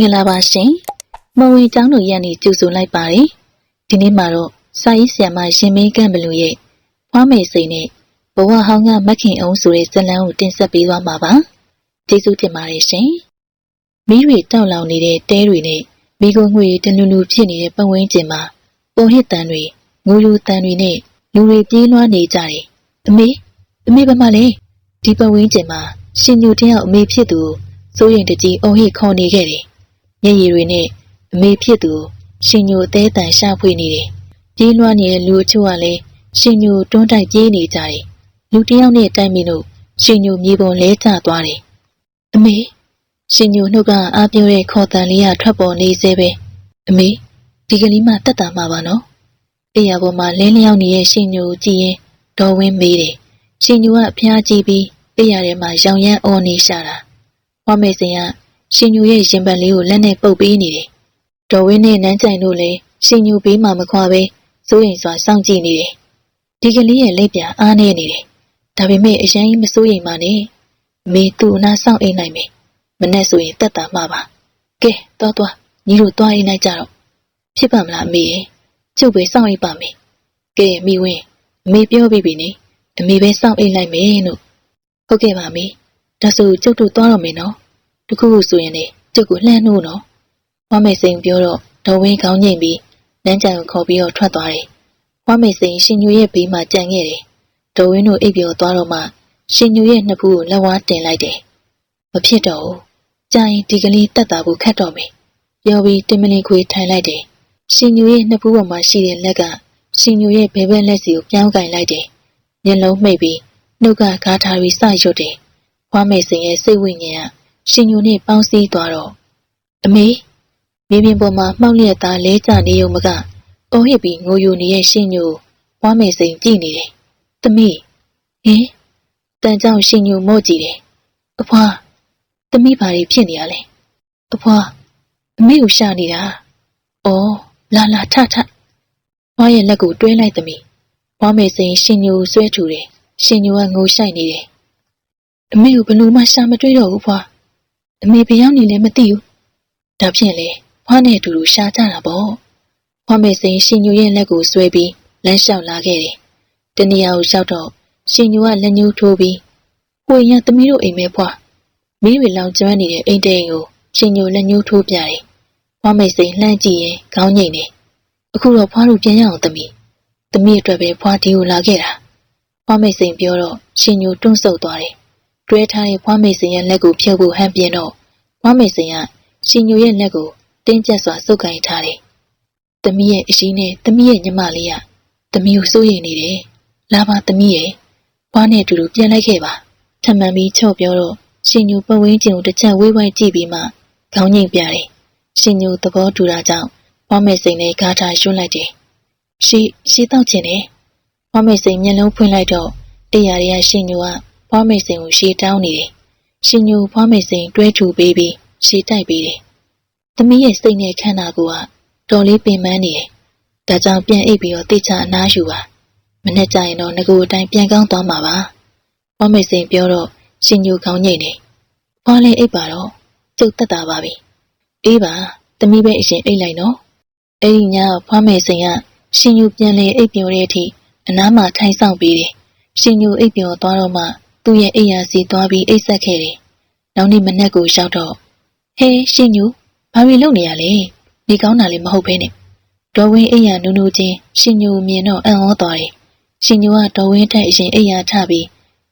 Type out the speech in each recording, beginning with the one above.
မင်္ဂလာပါရှင်။မဝင်ကျောင်းတို့ရက်နေကြိုဆိုလိုက်ပါတယ်။ဒီနေ့မှာတော့စာရေးဆရာမရှင်မင်းကန့်ဘလူရဲ့ဖွားမေစိန်နဲ့ဘဝဟောင်းကမခင်အောင်ဆိုတဲ့ဇာတ်လမ်းကိုတင်ဆက်ပေးသွားမှာပါ။ကျေးဇူးတင်ပါတယ်ရှင်။မိတွေတောက်လောင်နေတဲ့တဲတွေနဲ့မိကိုငွေတလူလူဖြစ်နေတဲ့ပတ်ဝန်းကျင်မှာပုံဟစ်တန်တွေငိုလူတန်တွေနဲ့လူတွေပြေးလွှားနေကြတယ်။အမေအမေဘာမှလဲဒီပတ်ဝန်းကျင်မှာရှင်ညူတယောက်အမေဖြစ်သူကိုစိုးရင်တကြီးအုံဟစ်ခေါ်နေခဲ့တယ်။ မျက်ရည်တွေနဲ့အမေဖြစ်သူကိုရှင်ညူအသေးတန်ရှာဖွေနေတယ်။ပြေးလွှားနေတဲ့လူအချို့ကလည်းရှင်ညူတွန်းတိုက်ပြေးနေကြတယ်။လူတယောက်နဲ့တိုက်မိလို့ရှင်ညူမြေပုံလဲကျသွားတယ်။အမေရှင်ညူနှုတ်ကအားပြောတဲ့ခေါ်တန်လေးကထွက်ပေါ်နေသေးပဲ။အမေဒီကလေးမှတက်တာမှာပါနော်။အိယာပေါ်မှာလင်းလျောင်းနေတဲ့ရှင်ညူကိုကြည့်ရင်ဒေါ်ဝင်းမေးတယ်။ရှင်ညူကအဖျားကြည့်ပြီးအိယာထဲမှာရောင်ရမ်းအော်နေရှာတာ။ဝမ်းမေစင်က ရှင်ညူရဲ့ရင်ပတ်လေးကိုလက်နဲ့ပုတ်ပေးနေတယ်။ဒေါ်ဝင်းနဲ့နန်းကြိုင်တို့လည်းရှင်ညူဘေးမှာမခွာပဲစိုးရင်စွာစောင့်ကြည့်နေတယ်။ဒီကလေးရဲ့လက်ပြအားနေနေတယ်။ဒါပေမဲ့အရင်မစိုးရင်မနဲ့။မေသူ့အနာစောင့်အိမ်နိုင်မယ်။မနဲ့ဆိုရင်တက်တာမှာပါ။ကဲသွားသွားညီတို့သွားအိမ်လိုက်ကြတော့။ဖြစ်ပါမလားအမေရဲ့။ကျုပ်ပဲစောင့်အိမ်ပါမယ်။ကဲမိဝင်းအမေပြောပြီးပြီနိ။အမေပဲစောင့်အိမ်လိုက်မယ်လို့။ဟုတ်ကဲ့ပါမေ။ဒါဆိုကျုပ်တို့သွားတော့မယ်နော်။ တခုခုဆိုရင်လေကျုပ်ကိုလှမ်းနှိုးနော်။ဝမ်းမေစိန်ပြောတော့ဒေါ်ဝင်းခေါင်းငိမ့်ပြီးနန်းကြံကိုခေါ်ပြီးတော့ထွက်သွားတယ်။ဝမ်းမေစိန်ရှင်ညူရဲ့ဘေးမှာကြံခဲ့တယ်။ဒေါ်ဝင်းတို့အိပ်ပျော်သွားတော့မှရှင်ညူရဲ့နှစ်ဖူးကိုလက်ဝါးတင်လိုက်တယ်။မဖြစ်တော့ဘူး။ကြာရင်ဒီကလေးတက်တာဖို့ခတ်တော့မယ်။ပြောပြီးတင်မလင်ခွေထိုင်လိုက်တယ်။ရှင်ညူရဲ့နှစ်ဖူးပေါ်မှာရှိတဲ့လက်ကရှင်ညူရဲ့ဘဲဘဲလက်စီကိုပြောင်းကင်လိုက်တယ်။မျက်လုံးမှိတ်ပြီးနှုတ်ကဂါထာရီစရွတ်တယ်။ဝမ်းမေစိန်ရဲ့စိတ်ဝိညာဉ်က ရှင်ညူနဲ့ပေါင်းစည်းသွားတော့အမေမြေပြင်ပေါ်မှာမှောက်လျက်သားလဲကျနေုံမကအိုးဟစ်ပြီးငိုယိုနေတဲ့ရှင်ညူဝမ်းမေစိန်ကြည့်နေတယ်။သမီးဟင်တန်ကြောင်ရှင်ညူမို့ကြည့်တယ်။အဖွာသမီးဘာတွေဖြစ်နေရလဲ။အဖွာအမေကိုရှာနေတာ။အော်လာလာထထဝါရဲ့လက်ကိုတွဲလိုက်သမီးဝမ်းမေစိန်ရှင်ညူဆွဲထူတယ်။ရှင်ညူကငိုဆိုင်နေတယ်။အမေကိုဘလို့မှရှာမတွေ့တော့ဘူးဖွာ။ အမေဘယ်ရောက်နေလဲမသိဘူး။ဒါဖြင့်လေဖွားနဲ့အတူတူရှာကြတာပေါ့။ဖွားမေစိန်ရှင်ညူရဲ့လက်ကိုဆွဲပြီးလမ်းလျှောက်လာခဲ့တယ်။တနေရာကိုရောက်တော့ရှင်ညူကလက်ညှိုးထိုးပြီးဟိုရသမီးတို့အိမ်မဲဖွားမီးတွေလောင်ကျွမ်းနေတဲ့အိမ်တိန်ကိုရှင်ညူလက်ညှိုးထိုးပြတယ်။ဖွားမေစိန်လှမ်းကြည့်ရင်ခေါင်းငိမ့်တယ်။အခုတော့ဖွားတို့ပြန်ရအောင်သမီး။သမီးအတွက်ပဲဖွားဒီကိုလာခဲ့တာ။ဖွားမေစိန်ပြောတော့ရှင်ညူတွန့်ဆုတ်သွားတယ်။ တွဲထားတဲ့ဖွားမေစိန်ရဲ့လက်ကိုဖြုတ်ဖို့ဟန်ပြင်းတော့ဖွားမေစိန်ကရှင်ညူရဲ့လက်ကိုတင်းကျပ်စွာစုပ်ကိုင်ထားတယ်။သမီးရဲ့အရှိနဲ့သမီးရဲ့ညီမလေးကသမီးကိုစိုးရိမ်နေတယ်။လာပါသမီးရဲ့ဖွားနဲ့အတူတူပြန်လိုက်ခဲ့ပါ။ထမှန်ပြီးချော့ပြောတော့ရှင်ညူပဝင်းကျင်ကိုတစ်ချက်ဝေးဝိုင်းကြည့်ပြီးမှခေါင်းငိမ့်ပြတယ်။ရှင်ညူသဘောတူတာကြောင့်ဖွားမေစိန်နဲ့ဂါထာရွှန်းလိုက်တယ်။ရှီရှီတောက်ချင်တယ်။ဖွားမေစိန်မျက်လုံးဖွင့်လိုက်တော့တရားရရရှင်ညူက ဖွားမေစိန်ကိုရှီတောင်းနေတယ်။ရှင်ညူဖွားမေစိန်တွဲထူပေးပြီးရှီတိုက်ပေးတယ်။သမီးရဲ့စိတ်နဲ့ခန္ဓာကိုယ်ကတော်လေးပင်ပန်းနေတယ်။ဒါကြောင့်ပြန်အိပ်ပြီးတော့တိတ်ချအနားယူပါ။မနေ့ကျရင်တော့ငကိုအတိုင်းပြန်ကောင်းသွားမှာပါ။ဖွားမေစိန်ပြောတော့ရှင်ညူခေါင်းငိမ့်တယ်။ဖွားလေးအိပ်ပါတော့ကျုပ်တက်တာပါပြီ။အေးပါသမီးပဲအရင်အိပ်လိုက်နော်။အဲ့ဒီညဖွားမေစိန်ကရှင်ညူပြန်လေအိပ်ပျော်တဲ့အထိအနားမှာထိုင်ဆောင်ပေးတယ်။ရှင်ညူအိပ်ပျော်သွားတော့မှ သူ့ရဲ့အိပ်ရာစီသွားပြီးအိပ်ဆက်ခဲ့တယ်။နောက်နေ့မနက်ကိုရောက်တော့ဟဲရှင်ညူဘာတွေလုပ်နေရလဲ။နေကောင်းတာလည်းမဟုတ်ဘဲနဲ့ဒေါ်ဝင်းအိပ်ရာနူးနူးချင်းရှင်ညူမြင်တော့အံ့ဩသွားတယ်။ရှင်ညူကဒေါ်ဝင်းတက်အရင်အိပ်ရာထပြီး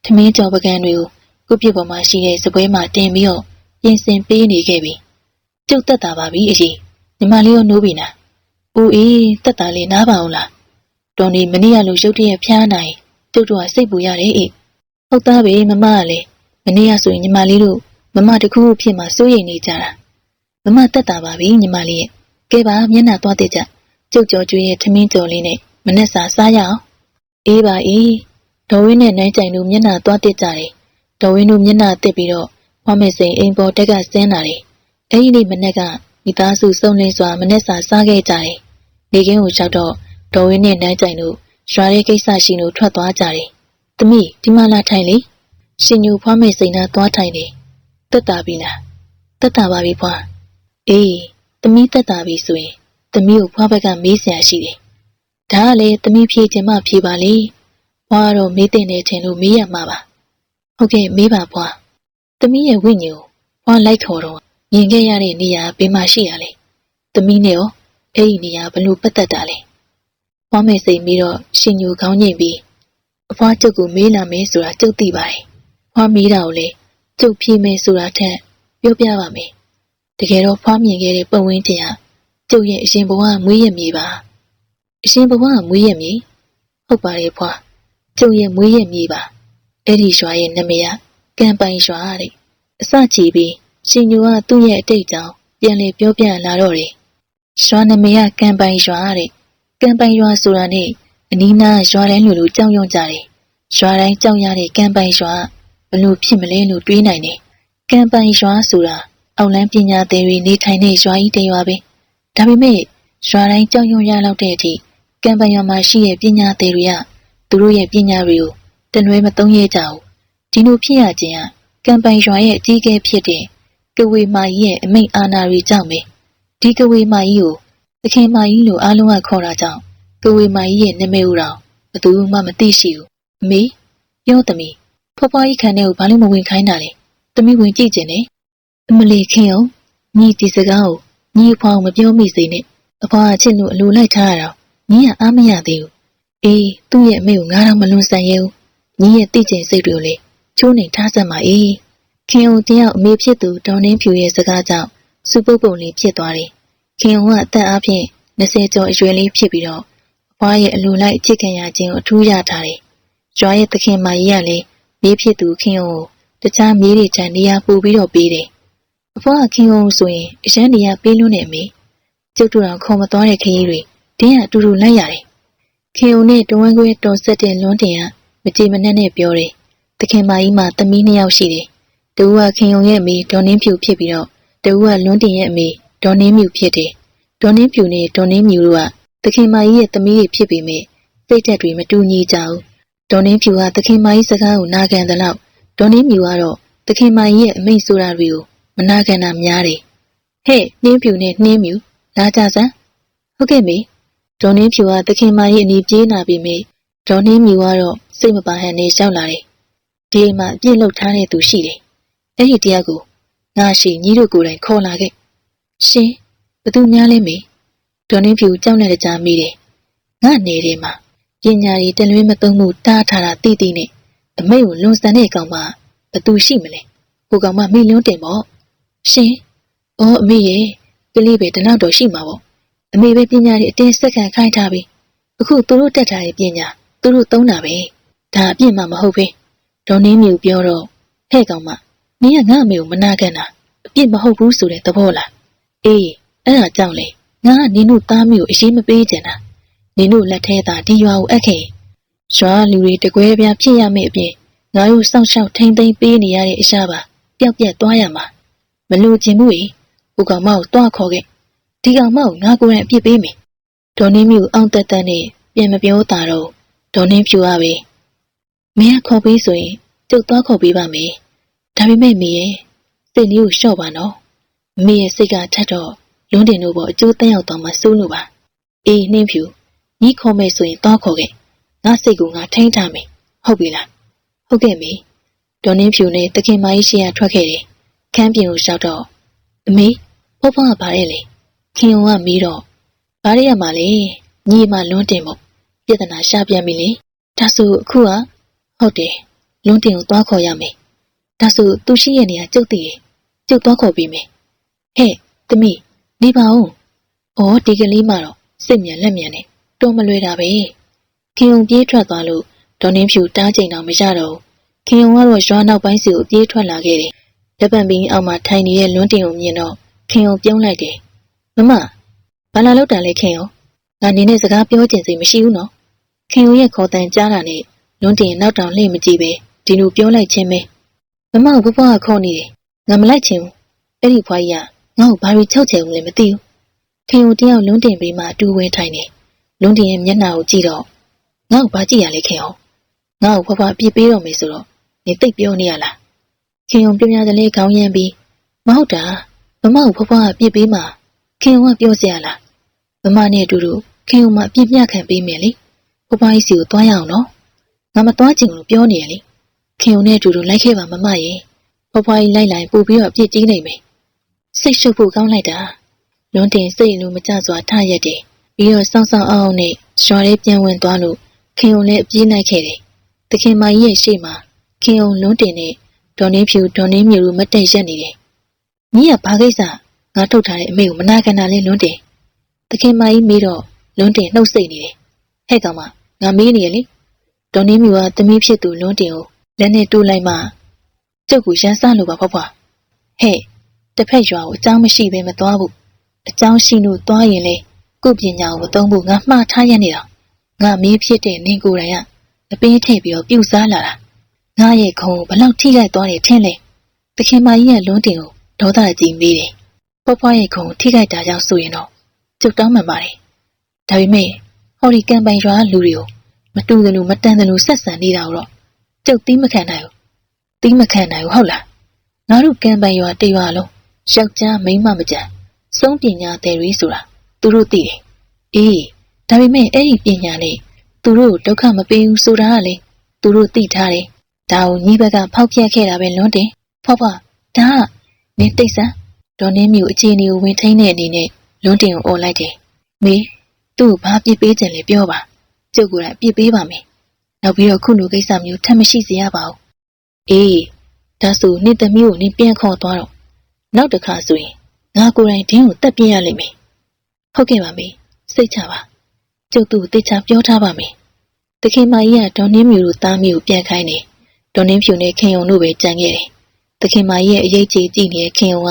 ထမင်းကြော်ပကံတွေကိုကုပြစ်ပေါ်မှာရှိတဲ့စပွဲမှာတင်ပြီးတော့ပြင်ဆင်ပေးနေခဲ့ပြီ။ကျုပ်တက်တာပါပြီအကြီးညီမလေးရောနိုးပြီနာ။ဦးအေးတက်တာလေးနားပါအောင်လား။တော်နေမနေ့ကလိုရုတ်တရက်ဖျားနိုင်ကျုပ်တို့ကစိတ်ပူရတယ်အေး။ ဟုတ်သားပဲမမကလည်းမနေ့ကဆိုရင်ညီမလေးတို့မမတခုခုဖြစ်မှစိုးရိမ်နေကြတာ။မမတက်တာပါပြီညီမလေးရဲ့။ကဲပါမျက်နှာသွားတဲ့ကြ။ကျုပ်ကြော်ကျွေးရဲ့ထမင်းကြော်လေးနဲ့မနဲ့စာစားရအောင်။အေးပါအေး။ဒေါ်ဝင်းနဲ့နိုင်ကြိုင်တို့မျက်နှာသွားတဲ့ကြတယ်။ဒေါ်ဝင်းတို့မျက်နှာတက်ပြီးတော့ဝမ်းမေစိန်အိမ်ပေါ်တက်ကဆင်းလာတယ်။အဲဒီနေ့မနေ့ကမိသားစုစုံလင်စွာမနေ့စာစားခဲ့ကြတယ်။နေကင်းကိုရောက်တော့ဒေါ်ဝင်းနဲ့နိုင်ကြိုင်တို့ရွာရဲ့ကိစ္စရှိလို့ထွက်သွားကြတယ်။ သမီးဒီမှာလာထိုင်လေ။ရှင်ညူဖွားမေစိန်နာသွားထိုင်တယ်။တက်တာပြီလား။တက်တာပါပြီဖွာအေးသမီးတက်တာပြီဆိုရင်သမီးကိုဖွားဘက်ကမေးစရာရှိတယ်ဒါကလည်းသမီးဖြေချင်မှဖြေပါလေဖွားကတော့မေးတဲ့နေချင်လို့မေးရမှာပါဟုတ်ကဲ့မေးပါဖွားသမီးရဲ့ဝိညာဉ်ကိုဖွားလိုက်ခေါ်တော့မြင်ခဲ့ရတဲ့နေရာဘယ်မှာရှိရလဲသမီးနဲ့ရောအဲ့ဒီနေရာဘလို့ပတ်သက်တာလဲဖွားမယ်စိတ်ပြီးတော့ရှင်ညူခေါင်းညိတ်ပြီး အဖွားကျုပ်ကိုမေးလာမယ်ဆိုတာကျုပ်သိပါတယ်ဖွားမေးတာကိုလေကျုပ်ဖြေမယ်ဆိုတာထက်ပြောပြပါမယ်တကယ်တော့ဖွားမြင်ခဲ့တဲ့ပတ်ဝန်းကျင်ဟာကျုပ်ရဲ့အရှင်ဘဝမွေးရမြေပါအရှင်ဘဝမွေးရမြေဟုတ်ပါတယ်ဖွားကျုပ်ရဲ့မွေးရမြေပါအဲ့ဒီရွာရဲ့နာမည်ကကံပိုင်ရွာတဲ့အစချီပြီးရှင်ညူကသူ့ရဲ့အတိတ်ကြောင့်ပြန်လေပြောပြလာတော့တယ်ရွာနာမည်ကကံပိုင်ရွာတဲ့ကံပိုင်ရွာဆိုတာနဲ့ အနီးနားရွာတိုင်းလူလူကြောက်ရွံ့ကြတယ်ရွာတိုင်းကြောက်ရတဲ့ကံပိုင်ရွာဘလို့ဖြစ်မလဲလို့တွေးနိုင်တယ်ကံပိုင်ရွာဆိုတာအောက်လန်းပညာသည်တွေနေထိုင်တဲ့ရွာကြီးတစ်ရွာပဲဒါပေမဲ့ရွာတိုင်းကြောက်ရွံ့ရလောက်တဲ့အထိကံပိုင်ရွာမှာရှိတဲ့ပညာသည်တွေကသူတို့ရဲ့ပညာတွေကိုတနွဲမသုံးရကြဘူးဒီလိုဖြစ်ရခြင်းကကံပိုင်ရွာရဲ့အကြီးအကဲဖြစ်တဲ့ကဝေမာကြီးရဲ့အမိန့်အာဏာတွေကြောင့်ပဲဒီကဝေမာကြီးကိုသခင်မာကြီးလို့အားလုံးကခေါ်တာကြောင့် ကဝေမာကြီးရဲ့နာမည်ဦးတော်ဘယ်သူမှမသိရှိဘူးအမေပြောသမီးဖွားဖွားကြီးခံတဲ့ကိုဘာလို့မဝင်ခိုင်းတာလဲသမီးဝင်ကြည့်ကျင်တယ်အမလီခင်အောင်ညီဒီစကားကိုညီအဖွားကိုမပြောမိစေနဲ့အဖွားအချစ်လို့အလိုလိုက်ထားရတော့ညီကအားမရသေးဘူးအေးသူ့ရဲ့အမေကိုငါတော့မလွန်ဆန်ရဲဘူးညီရဲ့တိကျင်စိတ်တွေကိုလေချိုးနေထားစမ်းပါအေးခင်အောင်တယောက်အမေဖြစ်သူဒေါ်နှင်းဖြူရဲ့စကားကြောင့်စူပုပ်ပုံလေးဖြစ်သွားတယ်ခင်အောင်ကအသက်အဖျင်20ကျော်အရွယ်လေးဖြစ်ပြီးတော့အ ဖွားရဲ့အလိုလိုက်ချစ်ခင်ရခြင်းကိုအထူးရထားတယ်ကျွားရဲ့သခင်မကြီးကလည်းမေးဖြစ်သူခင်အောင်ကိုတခြားမြေးတွေချန်နေရာပို့ပြီးတော့ပေးတယ်အဖွားကခင်အောင်ဆိုရင်အရန်နေရာပေးလွန်းနေအမေကျုပ်တို့တော်ခေါ်မသွားတဲ့ခရီးတွေတင်းကအတူတူလိုက်ရတယ်ခင်အောင်နဲ့တဝန်းခွဲတော်ဆက်တဲ့လွန်းတင်ကမကြည်မနှက်နဲ့ပြောတယ်သခင်မကြီးမှသမီးနှစ်ယောက်ရှိတယ်တူကခင်ုံရဲ့အမေဒေါ်နှင်းဖြူဖြစ်ပြီးတော့တူကလွန်းတင်ရဲ့အမေဒေါ်နှင်းမြူဖြစ်တယ်ဒေါ်နှင်းဖြူနဲ့ဒေါ်နှင်းမြူတို့က သခင်မကြီးရဲ့သမီးတွေဖြစ်ပေမဲ့စိတ်ဓာတ်တွေမတူညီကြဘူးဒေါ်နှင်းဖြူကသခင်မကြီးစကားကိုနာခံသလောက်ဒေါ်နှင်းမြူကတော့သခင်မကြီးရဲ့အမိန့်ဆိုတာတွေကိုမနာခံတာများတယ်ဟဲ့နှင်းဖြူနဲ့နှင်းမြူလာကြစမ်းဟုတ်ကဲ့မေဒေါ်နှင်းဖြူကသခင်မကြီးအနီးပြေးနာပြီမေဒေါ်နှင်းမြူကတော့စိတ်မပါဟန်နေလျှောက်လာတယ်ဒီအိမ်မှာအပြစ်လုပ်ထားတဲ့သူရှိတယ်အဲ့ဒီတရားကိုငါရှိညီတို့ကိုယ်တိုင်ခေါ်လာခဲ့ရှင်ဘသူများလဲမေ ဒေါ်နှင်းဖြူကြောက်နေတဲ့ကြားမိတယ်ငါနေတယ်မှာပညာရည်တလွဲမသုံးမှုတားထားတာတိတိနဲ့အမိတ်ကိုလွန်ဆန်တဲ့ကောင်မဘသူရှိမလဲကိုကောင်မမိလွန်းတင်ပေါ့ရှင်အော်အမေရဲ့ကလေးပဲတလောက်တော့ရှိမှာပေါ့အမေပဲပညာရည်အတင်းစက္ကန့်ခိုင်းထားပြီအခုသူတို့တက်ထားတဲ့ပညာသူတို့သုံးတာပဲဒါအပြစ်မှမဟုတ်ပဲဒေါ်နှင်းမြူပြောတော့ဟဲ့ကောင်မနင်ကငါ့အမေကိုမနာခံတာအပြစ်မဟုတ်ဘူးဆိုတဲ့သဘောလားအေးအဲ့ဒါကြောင့်လေ ငါကနင်တို့သားမျိုးအရေးမပေးချင်တာနင်တို့လက်ထဲသာဒီရွာကိုအပ်ခဲ့ရွာလူတွေတကွဲပြားဖြစ်ရမယ့်အပြင်ငါတို့စောင့်ရှောက်ထိမ့်သိမ်းပေးနေရတဲ့အရာပါပျောက်ပြက်သွားရမှာမလို့ခြင်းဘူးလေဟိုကောင်မကိုတွားခေါ်ခဲ့ဒီကောင်မကိုငါကိုယ်တိုင်အပြစ်ပေးမယ်ဒေါ်နှင်းမြူအောင်တက်တက်နဲ့ပြန်မပြောတာတော့ဒေါ်နှင်းဖြူရပဲမင်းကခေါ်ပြီးဆိုရင်ကျုပ်သွားခေါ်ပေးပါမယ်ဒါပေမဲ့မေရဲ့စိတ်လေးကိုလျှော့ပါနော်မေရဲ့စိတ်ကထက်တော့ လွန်းတင်တို့ပေါ်အကျိုးတက်ရောက်သွားမှစိုးလို့ပါအေးနှင်းဖြူညီခေါ်မယ်ဆိုရင်သွားခေါ်ခဲ့ငါစိတ်ကငါထိန်းထားမယ်ဟုတ်ပြီလားဟုတ်ကဲ့မေဒေါ်နှင်းဖြူနဲ့တခင်မကြီးရှေ့ကထွက်ခဲ့တယ်ခန်းပြင်ကိုလျှောက်တော့အမေဖောဖောကပါရဲ့လေခင်ုံကမီးတော့ဘာရရမှာလဲညီမလွန်းတင်မို့ပြဿနာရှာပြန်ပြီလေဒါဆိုအခုကဟုတ်တယ်လွန်းတင်ကိုသွားခေါ်ရမယ်ဒါဆိုသူရှိရဲ့နေရာကျုပ်တည်ရဲ့ကျုပ်သွားခေါ်ပေးမယ်ဟဲ့သမီး နေပါဦးဩဒီကလေးမှတော့စိတ်မြန်လက်မြန်နဲ့တော်မလွယ်တာပဲခင်ုံပြေးထွက်သွားလို့ဒေါ်နှင်းဖြူတားချိန်တော့မရတော့ခင်ုံကတော့ရွာနောက်ပိုင်းစီကိုပြေးထွက်လာခဲ့တယ်လက်ပံပင်းအောက်မှာထိုင်နေတဲ့လွန်းတင်ကိုမြင်တော့ခင်ုံပြုံးလိုက်တယ်မမဘာလာလောက်တာလဲခင်ုံငါနေနဲ့စကားပြောကျင်စိတ်မရှိဘူးနော်ခင်ဦးရဲ့ခေါ်တန်ကြားတာနဲ့လွန်းတင်နောက်တောင်လှည့်မကြည့်ပဲဒီလိုပြောလိုက်ခြင်းပဲမမကဘဘကခေါ်နေတယ်ငါမလိုက်ချင်ဘူးအဲ့ဒီဖွားကြီးက ငါ့ကိုဘာတွေချောက်ချယ်ဦးလဲမသိဘူးခင်ဦးတယောက်လွန်းတင်ပြီးမှအတူဝဲထိုင်နေလွန်းတင်ရဲ့မျက်နှာကိုကြည့်တော့ငါ့ကိုဘာကြည့်ရလဲခင်ဦးငါ့ကိုဘဘအပြစ်ပေးတော့မယ်ဆိုတော့နေတိတ်ပြောနေရလားခင်ဦးပြင်းပြတဲ့လေခေါင်းရမ်းပြီးမဟုတ်တာဘမမကိုဖွားဖွားကပြစ်ပေးမှခင်အောင်ကပြောစရာလားမမနဲ့အတူတူခင်အောင်မပြစ်မျှခံပေးမယ်လေဖွားဖွားကြီးစီကိုတွားရအောင်နော်ငါမတွားချင်လို့ပြောနေရလေခင်အောင်နဲ့အတူတူလိုက်ခဲ့ပါမမရဲ့ဖွားဖွားကြီးလိုက်လိုက်ပို့ပြီးတော့အပြစ်ကြီးနိုင်မယ် စိတ်ရှုပ်ဖို့ကောင်းလိုက်တာလွန်တင်စိတ်လိုမကြစွာထရက်တယ်ပြီးတော့စောင်းစောင်းအောင်အောင်နဲ့ရွာထဲပြန်ဝင်သွားလို့ခင်အောင်လည်းအပြေးလိုက်ခဲ့တယ်တခင်မကြီးရဲ့ရှေ့မှာခင်အောင်လွန်တင်နဲ့ဒေါ်နေဖြူဒေါ်နေမြူတို့မတည့်ရက်နေတယ်။ညီကဘာကိစ္စငါထုတ်ထားတဲ့အမေကိုမနာခံတာလေးလွန်းတင်။တခင်မကြီးမေးတော့လွန်းတင်နှုတ်ဆိတ်နေတယ်။ဟဲ့ကောင်မငါမေးနေရလေ။ဒေါ်နေမြူကသမီးဖြစ်သူလွန်းတင်ကိုလက်နဲ့တိုးလိုက်မှကျုပ်ကရန်စားလို့ပါဖွားဖွား။ဟဲ့ တစ်ဖက်ရွာကိုအကြောင်းမရှိဘဲမသွားဘူး။အကြောင်းရှိလို့သွားရင်လေကို့ပညာကိုသုံးဖို့ငါမှားထားရနေတာ။ငါမေးဖြစ်တဲ့နင်ကိုယ်တိုင်ကအပေးထည့်ပြီးတော့ပြုတ်စားလာတာ။ငါရဲ့ခုံကိုဘလောက်ထိခိုက်သွားတယ်ထင်လဲ။တခင်မကြီးကလွန်းတင်ကိုဒေါသကြီးမေးတယ်။ဖွားဖွားရဲ့ခုံကိုထိခိုက်တာကြောင့်ဆိုရင်တော့ကျုပ်တောင်းမှန်ပါတယ်။ဒါပေမဲ့ဟော်ဒီကမ်ပိုင်ရွာလူတွေကိုမတူသလိုမတန်သလိုဆက်ဆံနေတာတော့ကျုပ်သီးမခံနိုင်ဘူး။သီးမခံနိုင်ဘူးဟုတ်လား။ငါတို့ကမ်ပိုင်ရွာတရွာလုံး ယောက်ျားမိန်းမမကြံစုံးပညာတယ်ရီဆိုတာသူတို့သိတယ်။အေးဒါပေမဲ့အဲ့ဒီပညာနဲ့သူတို့ဒုက္ခမပေးဘူးဆိုတာကလေသူတို့သိထားတယ်။ဒါကိုညီဘက်ကဖောက်ပြက်ခဲ့တာပဲလွန်းတယ်။ဖွားဖွားဒါကနင်းတိတ်ဆန်းဒေါ်နင်းမျိုးအခြေအနေကိုဝင်ထိန်းတဲ့အနေနဲ့လွန်းတင်ကိုអော်လိုက်တယ်။မေသူ့ကိုဘာပြစ်ပေးကြလဲပြောပါ။ကျုပ်ကလည်းပြစ်ပေးပါမယ်။နောက်ပြီးတော့ခုလိုကိစ္စမျိုးထပ်မရှိစေရပါဘူး။အေးဒါဆိုနင့်သမီးကိုနင်းပြန်ခေါ်သွားတော့ နောက်တစ်ခါဆိုရင်ငါကိုယ်တိုင်ဒင်းကိုတက်ပြင်းရလိမ့်မယ်။ဟုတ်ကဲ့ပါမေစိတ်ချပါ။ကျုပ်သူ့ကိုတေချာပြောထားပါမယ်။တခင်မကြီးကဒေါ်နင်းမျိုးတို့သားမျိုးပြန်ခိုင်းတယ်။ဒေါ်နင်းဖြူနဲ့ခင်ယုံတို့ပဲကြံခဲ့တယ်။တခင်မကြီးရဲ့အရေးကြီးကြည့်နေတဲ့ခင်ယုံက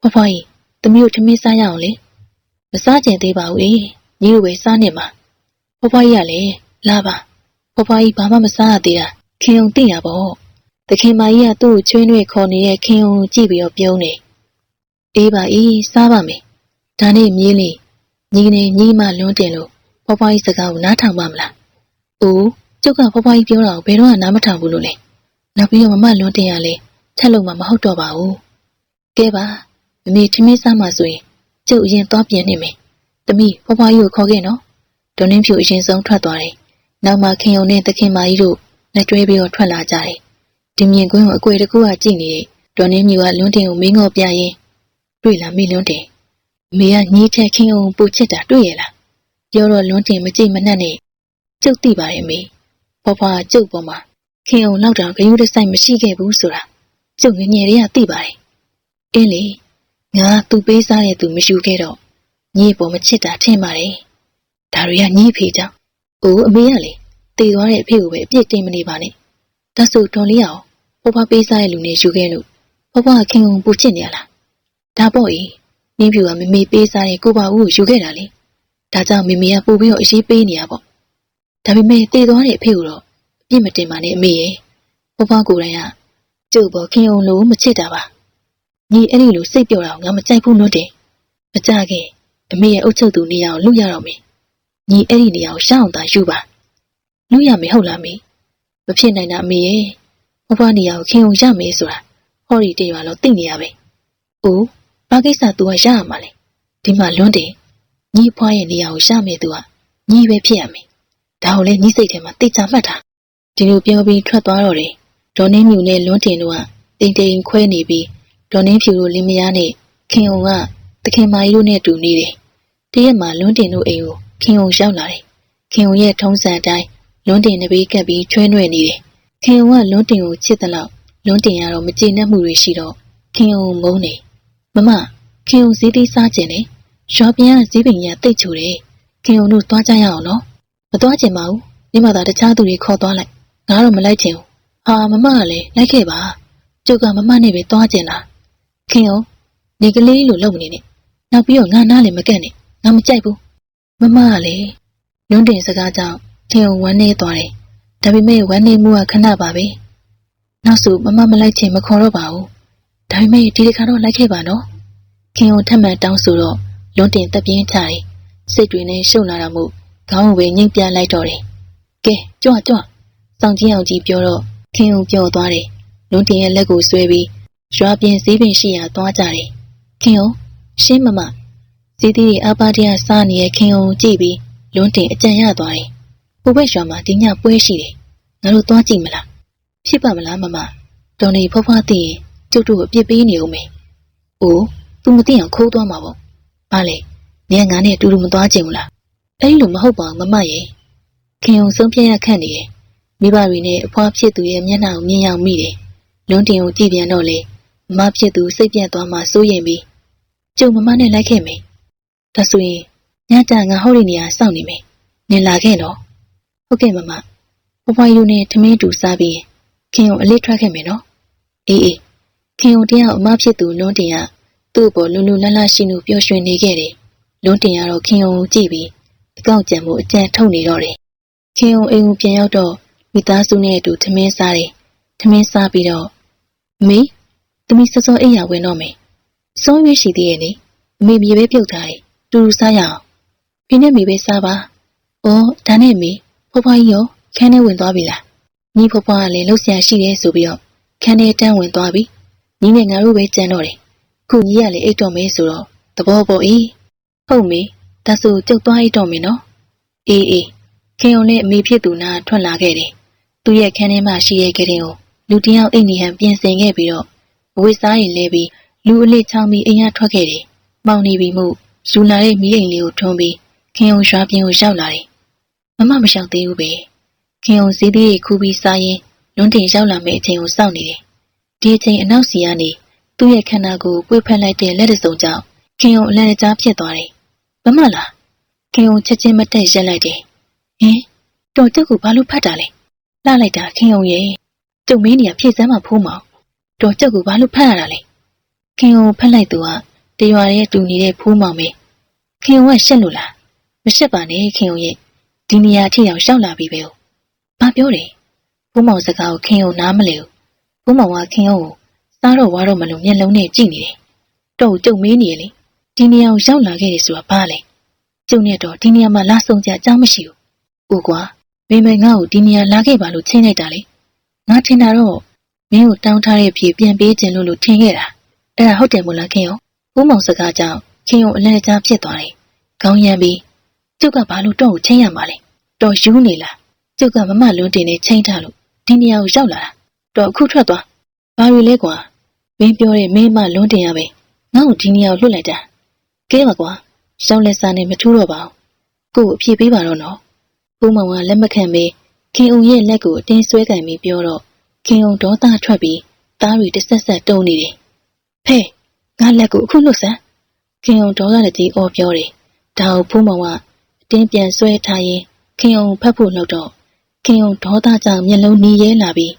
ဖွားဖွားကြီးသမီးတို့ထမင်းစားရအောင်လေ။မစားကြင်သေးပါဘူးအေး။ညီတို့ပဲစားနေမှာ။ဖွားဖွားကြီးကလည်းလာပါ။ဖွားဖွားကြီးဘာမှမစားရသေးတာခင်ယုံသိရပါ့။ တခင်မကြီးကသူ့ကိုချွေးနှွေခေါ်နေတဲ့ခင်ယုံကိုကြည့်ပြီးတော့ပြုံးနေ။အေးပါအေးစားပါမယ်။ဒါနဲ့မြေးလေးညီနေညီမလွန်းတင်လို့ဖွားဖွားကြီးစကားကိုနားထောင်ပါမလား။အိုးကျုပ်ကဖွားဖွားကြီးပြောတာကိုဘယ်တော့မှနားမထောင်ဘူးလို့လေ။နောက်ပြီးတော့မမလွန်းတင်ရလေထက်လို့မှမဟုတ်တော့ပါဘူး။ကဲပါမမေထမင်းစားမှဆိုရင်ကျုပ်အရင်သွားပြင်နေမယ်။သမီးဖွားဖွားကြီးကိုခေါ်ခဲ့နော်။ဒေါ်နှင်းဖြူအရင်ဆုံးထွက်သွားတယ်။နောက်မှခင်ယုံနဲ့သခင်မကြီးတို့လက်တွဲပြီးတော့ထွက်လာကြတယ်။ ဒီမြင်ကွင်းကိုအကွယ်တကူကကြည့်နေတဲ့ဒေါ်နှင်းမြူကလွန်းတင်ကိုမင်းငေါ်ပြရင်တွေ့လားမေလွန်းတင်။မေကညီးထက်ခင်ယုံကိုပူချစ်တာတွေ့ရလား။ပြောတော့လွန်းတင်မကြည့်မနှက်နဲ့ကျုပ်သိပါတယ်မေ။ဖွားဖွားကျုပ်ပေါ်မှာခင်ယုံလောက်တောင်ဂယုတဆိုင်မရှိခဲ့ဘူးဆိုတာကျုပ်ငငယ်လေးကသိပါတယ်။အင်းလေငါသူပေးစားတဲ့သူမယူခဲ့တော့ညီပေါ်မချစ်တာထင်ပါတယ်။ဒါတွေကညီဖေကြောင့်။အိုးအမေကလေတည်သွားတဲ့အဖေကိုပဲအပြစ်တင်မနေပါနဲ့။ ဒါဆိုဒေါ်လေးအောင်ဖွားဖွားပေးစားတဲ့လူနဲ့ယူခဲ့လို့ဖွားဖွားခင်ုံပူချစ်နေရလား။ဒါပေါ့ကြီးနင်းဖြူကမမေပေးစားတဲ့ကိုပါဦးကိုယူခဲ့တာလေ။ဒါကြောင့်မေမေကပူပြီးတော့အရေးပေးနေရပေါ့။ဒါပေမဲ့တည်သွားတဲ့အဖေကိုတော့အပြစ်မတင်ပါနဲ့အမေရဲ့။ဖွားဖွားကိုယ်တိုင်ကကျုပ်ပေါ်ခင်ုံလို့မချစ်တာပါ။ညီအဲ့ဒီလိုစိတ်ပြောတာကိုငါမကြိုက်ဘူးလို့တင်။မကြခင်အမေရဲ့အုတ်ချုပ်သူနေရာကိုလူရတော့မယ်။ညီအဲ့ဒီနေရာကိုရှောင်းအောင်သာယူပါ။လူရမယ်ဟုတ်လားမေ။ မဖြစ်နိုင်တာအမေရဲ့။ဘဘနေရာကိုခင်ုံရမယ်ဆိုတာဟောဒီတရွာလုံးသိနေရပဲ။အိုးဘာကိစ္စ तू ကရရမှာလဲ။ဒီမှာလွန်းတယ်။ညီဖွားရဲ့နေရာကိုရမယ် तू ကညီပဲဖြစ်ရမယ်။ဒါကိုလည်းညီစိတ်ထဲမှာသိချမှတ်တာ။ဒီလိုပြောပြီးထွက်သွားတော့တယ်။ဒေါ်နှင်းမြူနဲ့လွန်းတင်တို့ကတိမ်တိမ်ခွဲနေပြီးဒေါ်နှင်းဖြူတို့လင်းမယားနဲ့ခင်ုံကတခင်မာကြီးတို့နဲ့တူနေတယ်။တရက်မှာလွန်းတင်တို့အိမ်ကိုခင်ုံရောက်လာတယ်။ခင်ုံရဲ့ထုံးစံအတိုင်း လွန်းတင်နဘေးကပ်ပြီးချွဲနွဲ့နေတယ်။ခင်ုံကလွန်းတင်ကိုချစ်သလောက်လွန်းတင်ရတော့မကျေနပ်မှုတွေရှိတော့ခင်ုံမုန်းနေ။မမခင်ုံဈေးသေးစားကျင်တယ်။ရွာပြန်ကဈေးပင်ကြီးကတိတ်ချိုတယ်။ခင်ုံတို့သွားကြရအောင်နော်။မသွားကျင်ပါဘူး။ဒီမှာသာတခြားသူတွေခေါ်သွားလိုက်။ငါတော့မလိုက်ချင်ဘူး။ဟာမမကလည်းလိုက်ခဲ့ပါ။ကျုပ်ကမမနဲ့ပဲသွားကျင်တာ။ခင်ုံနေကလေးလိုလုပ်နေနဲ့။နောက်ပြီးတော့ငါနားလည်းမကန့်နဲ့။ငါမကြိုက်ဘူး။မမကလည်းလွန်းတင်စကားကြောင့် ခင်ုံဝမ်းနေသွားတယ်။ဒါပေမဲ့ဝမ်းနေမှုကခဏပါပဲ။နောက်ဆိုမမမလိုက်ချင်မခေါ်တော့ပါဘူး။ဒါပေမဲ့ဒီတစ်ခါတော့လိုက်ခဲ့ပါနော်။ခင်ုံထက်မှန်တောင်းဆိုတော့လွန်းတင်တက်ပြင်းချတယ်။စိတ်တွေနဲ့ရှုပ်လာတာမို့ခေါင်းကိုပဲငိမ့်ပြလိုက်တော့တယ်။ကဲကြွကြွစောင့်ကြည့်အောင်ကြီးပြောတော့ခင်ုံပြောသွားတယ်။လွန်းတင်ရဲ့လက်ကိုဆွဲပြီးရွာပြင်စည်းပင်ရှိရာသွားကြတယ်။ခင်အောင်ရှင်းမမဇီးတီးအပါတရစားနေတဲ့ခင်အောင်ကြည့်ပြီးလွန်းတင်အကြံရသွားတယ် ဟိုဘက်ရွာမှာဒီညပွဲရှိတယ်ငါတို့သွားကြည့်မလားဖြစ်ပါမလားမမတော်နေဖွားဖွားသိရင်ကျုပ်တို့အပြစ်ပေးနေဦးမယ်အိုး तू မသိအောင်ခိုးသွားမှာပေါ့ဘာလဲနေငါနဲ့အတူတူမသွားကြဘူးလားအဲ့လိုမဟုတ်ပါဘူးမမရဲ့ခင်အောင်ဆုံးဖြတ်ရခန့်နေတယ်မိဘတွေနဲ့အဖွားဖြစ်သူရဲ့မျက်နှာကိုမြင်ရောက်မိတယ်လွန်းတင်ကိုကြည့်ပြန်တော့လေမမဖြစ်သူစိတ်ပြတ်သွားမှစိုးရင်ပြီးကျုံမမနဲ့လိုက်ခဲ့မယ်ဒါဆိုရင်ညကြငါဟောဒီနေရာစောင့်နေမယ်နင်လာခဲ့တော့ ဟုတ်ကဲ့မမဘဘယူနဲ့ထမင်းတူစားပြီးခင်ကိုအလေးထွက်ခဲ့မယ်နော်အေးအေးခင်ကိုတရားအမဖြစ်သူလွန်းတင်ကသူ့ဘောလူလူလန်းလန်းရှိနေပျော်ရွှင်နေခဲ့တယ်လွန်းတင်ကတော့ခင်ကိုကြည့်ပြီးအကောက်ကြံမှုအကြံထုတ်နေတော့တယ်ခင်ကိုအိမ်ကိုပြန်ရောက်တော့မိသားစုနဲ့အတူထမင်းစားတယ်ထမင်းစားပြီးတော့အမေသမီးစောစောအိမ်ရဝင်တော့မယ်စောရွေးရှိသေးရဲ့လေအမေမြေပဲပြုတ်ထားတယ်တူတူစားရအောင်ဖိနဲ့မိပဲစားပါအော်ဒါနဲ့မေ ဖွားဖွားကြီးရောခန်းထဲဝင်သွားပြီလားညီဖွားဖွားကလည်းလှုပ်ရှားရှိတယ်ဆိုပြီးတော့ခန်းထဲတန်းဝင်သွားပြီညီနဲ့ငါတို့ပဲကြံတော့တယ်ခုညီကလည်းအိတ်တော့မေးဆိုတော့သဘောပေါအေးဟုတ်မေဒါဆိုကျုပ်သွားအိတ်တော့မေနော်အေးအေးခင်ုံနဲ့အမေဖြစ်သူနာထွက်လာခဲ့တယ်သူ့ရဲ့ခန်းထဲမှာရှိတဲ့ကလေးကိုလူတစ်ယောက်အိတ်နေဟန်ပြင်ဆင်ခဲ့ပြီးတော့အဝိစားရင်လဲပြီးလူအလေးချောင်းပြီးအိမ်ရထွက်ခဲ့တယ်။မောင်နေပြီမှုယူလာတဲ့မိအိမ်လေးကိုထွန်းပြီးခင်ုံရွာပြင်ကိုရောက်လာတယ်။ မမမလျှောက်သေးဘူးပဲ။ခင်ုံစည်းသေးတွေခူးပြီးစားရင်လွန်းတင်ရောက်လာမယ့်အချိန်ကိုစောင့်နေတယ်။ဒီအချိန်အနောက်စီကနေသူ့ရဲ့ခန္ဓာကိုယ်ပွေဖက်လိုက်တဲ့လက်တစုံကြောင့်ခင်ုံအလန့်ကြားဖြစ်သွားတယ်။မမလားခင်ုံချက်ချင်းမတက်ရက်လိုက်တယ်။ဟင်တော်ကျုပ်ကဘာလို့ဖတ်တာလဲ။လှလိုက်တာခင်ုံရဲ့ကျုံမင်းနေရဖြည့်စမ်းမှဖိုးမောင်တော်ကျုပ်ကဘာလို့ဖတ်ရတာလဲ။ခင်ုံဖတ်လိုက်သူကတရွာရဲ့တူနေတဲ့ဖိုးမောင်ပဲ။ခင်ုံကရှက်လို့လား။မရှက်ပါနဲ့ခင်ုံရဲ့ ဒီနေရာထိအောင်ရှောက်လာပြီပဲ။ဘာပြောတယ်။ဖိုးမောင်စကားကိုခင်ုံနားမလဲဘူး။ဖိုးမောင်ကခင်ုံကိုစားတော့ဝါတော့မလို့မျက်လုံးနဲ့ကြည့်နေတယ်။တော့ကျုံမင်းနေလေ။ဒီနေရာကိုရောက်လာခဲ့တယ်ဆိုတာဘာလဲ။ကျုံနဲ့တော့ဒီနေရာမှာလာဆုံးကြအကြောင်းမရှိဘူး။ဦးကွာမိမငါ့ကိုဒီနေရာလာခဲ့ပါလို့ချင်းလိုက်တာလေ။ငါထင်တာတော့မင်းကိုတောင်းထားတဲ့ဖြေပြန်ပေးခြင်းလို့လို့ထင်ခဲ့တာ။အဲ့ဒါဟုတ်တယ်မို့လားခင်ယော။ဦးမောင်စကားကြောင့်ခင်ယောအလဲကြားဖြစ်သွားတယ်။ခေါင်းရမ်းပြီး ကျုပ်ကဘာလို့တော့ကိုချင်းရမှာလဲ။တော်ယူနေလား။ကျုပ်ကမမလွန်းတင်နဲ့ချင်းထားလို့ဒီနေရာကိုရောက်လာတာ။တော်အခုထွက်သွား။ဘာတွေလဲကွာ။မင်းပြောတဲ့မင်းမလွန်းတင်ရပဲ။ငါ့ကိုဒီနေရာကိုလွတ်လိုက်တာ။ကဲပါကွာ။ရှောင်းလက်စားနဲ့မထူးတော့ပါဘူး။ကို့ကိုအပြေပေးပါတော့နော်။ဦးမောင်ကလက်မခံပဲခင်ဦးရဲ့လက်ကိုအတင်းဆွဲကင်ပြီးပြောတော့ခင်ုံဒေါသထွက်ပြီးသားတွေတစ်ဆက်ဆက်တုံနေတယ်။ဖဲငါလက်ကိုအခုလွတ်စမ်းခင်ုံဒေါသတကြီးအော်ပြောတယ်။ဒါကိုဖူးမောင်ကအ တင်းပြန်ဆွဲထားရင်ခင်ုံဖတ်ဖို့လောက်တော့ခင်ုံဒေါသကြောင့်မျက်လုံးနီးရဲလာပြီး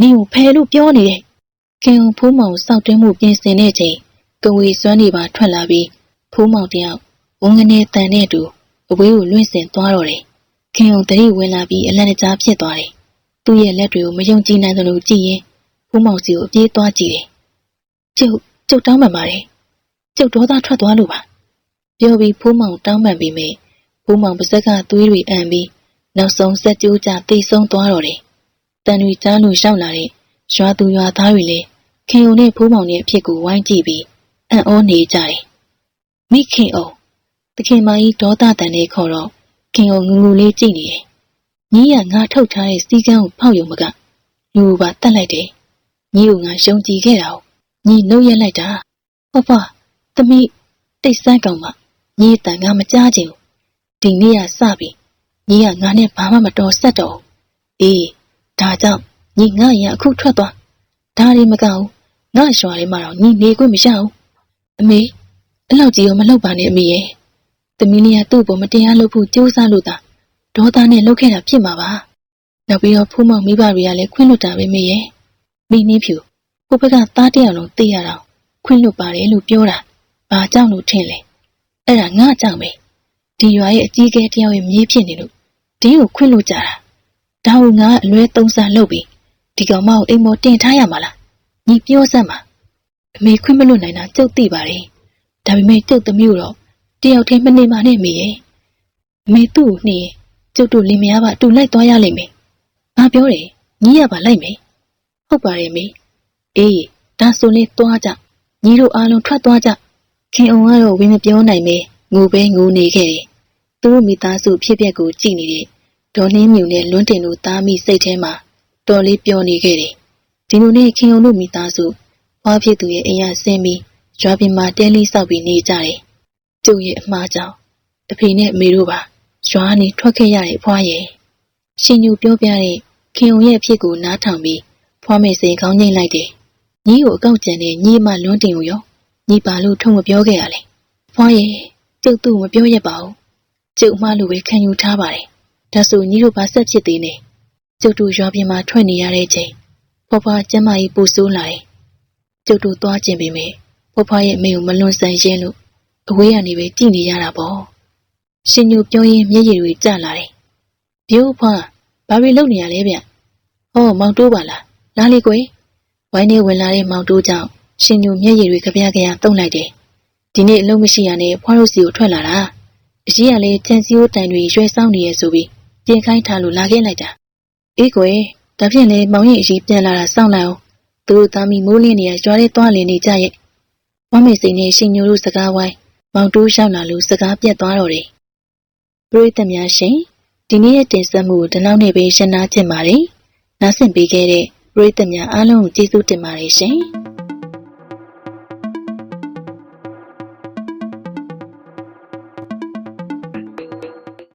နင်းကိုဖဲလို့ပြောနေတယ်။ခင်ုံဖူးမောင်စောက်တွင်းမှုပြင်ဆင်တဲ့ချိန်ကဝေစွမ်းနေပါထွက်လာပြီးဖူးမောင်တယောက်ဝငနေတန်တဲ့အတူအဝေးကိုလွင့်စင်သွားတော့တယ်။ခင်ုံတတိဝင်လာပြီးအလန့်တကြားဖြစ်သွားတယ်။သူ့ရဲ့လက်တွေကိုမယုံကြည်နိုင်သလိုကြည့်ရင်ဖူးမောင်စီကိုအပြေးသွားကြည့်တယ်။ကျုပ်ကျုပ်တောင်းပန်ပါတယ်။ကျုပ်ဒေါသထွက်သွားလို့ပါ။ပြောပြီးဖူးမောင်တောင်းပန်ပြီးမေ ဖူးမောင်ပါဇက်ကသွေးတွေအံပြီးနောက်ဆုံးဆက်ကြိုးကြတိတ်ဆုံးသွားတော့တယ်။တန်တွေကြားလို့ရှောက်လာတဲ့ရွာသူရွာသားတွေလည်းခင်ုံနဲ့ဖူးမောင်ရဲ့အဖြစ်ကိုဝိုင်းကြည့်ပြီးအံ့ဩနေကြတယ်။မိခင်အောင်တခင်မကြီးဒေါသတန်နဲ့ခေါ်တော့ခင်အောင်ငူငူလေးကြည့်နေတယ်။ညီးကငါထုတ်ထားတဲ့စီကန်းကိုဖောက်ယုံမကလူပါတတ်လိုက်တယ်။ညီကိုငါယုံကြည်ခဲ့တာ။ညီနှုတ်ရက်လိုက်တာ။ဟုတ်ပါသမီးတိတ်ဆန်းကောင်မညီတန်ငါမကြားချင်ဘူး။ ဒီနေ့ကစပြီ။ညီကငါနဲ့ဘာမှမတော်ဆက်တော့ဘူး။အေးဒါကြောင့်ညီငါရင်အခုထွက်သွား။ဒါတွေမကောင်းဘူး။ငါရွာထဲမှာတော့ညီနေခွင့်မရဘူး။အမေအဲ့လောက်ကြီးရောမလုပ်ပါနဲ့အမေရဲ့။သမီးလေးကသူ့ကိုမတရားလုပ်ဖို့ကြိုးစားလို့သာဒေါသနဲ့လုပ်ခဲ့တာဖြစ်မှာပါ။နောက်ပြီးတော့ဖူးမောင်မိဘတွေကလည်းခွင့်လွတ်တာပဲမေရဲ့။မိနည်းဖြူဟိုဘက်ကသားတယောက်လုံးသိရတော့ခွင့်လွတ်ပါတယ်လို့ပြောတာ။ဘာကြောင့်လို့ထင်လဲ။အဲ့ဒါငါကြောင့်ပဲ။ ဒီရွာရဲ့အကြီးအကဲတယောက်ရဲ့မြေးဖြစ်နေလို့ဒီကိုခွင့်လွတ်ကြတာ။ဒါကိုငါအလွဲသုံးစားလုပ်ပြီးဒီကောင်မကိုအိမ်မော်တင်ထားရမှာလား။ညီပြောစမ်းပါ။အမေခွင့်မလွတ်နိုင်တာကြုတ်သိပါတယ်။ဒါပေမဲ့ကြုတ်သမီးတော့တယောက်တည်းမနေပါနဲ့မေရဲ့အမေသူ့ကိုနှီးရင်ကျုပ်တို့လင်မယားပါတူလိုက်သွားရလိမ့်မယ်ငါပြောတယ်ညီရပါလိုက်မယ်ဟုတ်ပါတယ်မေအေးဒါဆိုရင်သွားကြညီတို့အားလုံးထွက်သွားကြခင်အောင်ကတော့ဝင်းမပြောနိုင်ပဲငိုပဲငိုနေခဲ့တယ် သူတို့မိသားစုဖြစ်ပျက်ကိုကြည့်နေတဲ့ဒေါ်နှင်းမြူနဲ့လွန်းတင်တို့သားမိစိတ်ထဲမှာတော်လေးပြောနေခဲ့တယ်ဒီလိုနဲ့ခင်အောင်တို့မိသားစုဘွားဖြစ်သူရဲ့အိမ်ရဆင်းပြီးရွာပြင်မှာတဲလေးဆောက်ပြီးနေကြတယ်ကျုပ်ရဲ့အမှားကြောင့်အဖေနဲ့အမေတို့ပါရွာနေထွက်ခဲ့ရတဲ့ဖွားရဲ့ရှင်ညူပြောပြတဲ့ခင်အောင်ရဲ့အဖြစ်ကိုနားထောင်ပြီးဖွားမေစိန်ခေါင်းငိမ့်လိုက်တယ်ညီကိုအကောက်ကျန်တဲ့ညီမလွန်းတင်ကိုရောညီပါလို့ထုံမပြောခဲ့ရလေဖွားရဲ့ကျုပ်သူ့မပြောရပါဘူး ကျုပ်အမှားလို့ပဲခံယူထားပါတယ်ဒါဆိုညီတို့ဘာဆက်ဖြစ်သေးနေကျုပ်တို့ရွာပြင်မှာထွက်နေရတဲ့ချိန်ဖွားဖွားကျမကြီးပူဆိုးလာတယ်ကျုပ်တို့သွားကျင်ပေမဲ့ဖွားဖွားရဲ့အမေကိုမလွန်ဆန်ရင်လို့အဝေးကနေပဲကြည့်နေရတာပေါ့ရှင်ညိုပြောရင်းမျက်ရည်တွေကျလာတယ်ပြိုးဖွားဘာတွေလုပ်နေရလဲဗျဟောမောင်တိုးပါလားလာလေကွယ်ဝိုင်းနေဝင်လာတဲ့မောင်တိုးကြောင့်ရှင်ညိုမျက်ရည်တွေကြပြကြရတုံးလိုက်တယ်ဒီနေ့အလုံးမရှိရနဲ့ဖွားတို့စီကိုထွက်လာတာ အကြီးကလည်းတန်စီယိုတိုင်တွေရွှဲဆောင်နေရဆိုပြီးပြင်ခိုင်းထားလို့လာခဲ့လိုက်တာအေးကွယ်ဒါဖြင့်လေမောင်ရင်အကြီးပြန်လာတာစောင့်လိုက်အောင်သူတို့သားမိမိုးလင်းနေရရွာထဲသွားလည်နေကြရဲ့ဝမ်းမေစိန်နဲ့ရှင်ညိုတို့စကားဝိုင်းမောင်တိုးရောက်လာလို့စကားပြတ်သွားတော့တယ်ပရိသတ်များရှင်ဒီနေ့ရဲ့တင်ဆက်မှုကိုဒီလောက်နဲ့ပဲရှင်းနာကျင်ပါတယ်နားဆင်ပေးခဲ့တဲ့ပရိသတ်များအားလုံးကိုကျေးဇူးတင်ပါတယ်ရှင်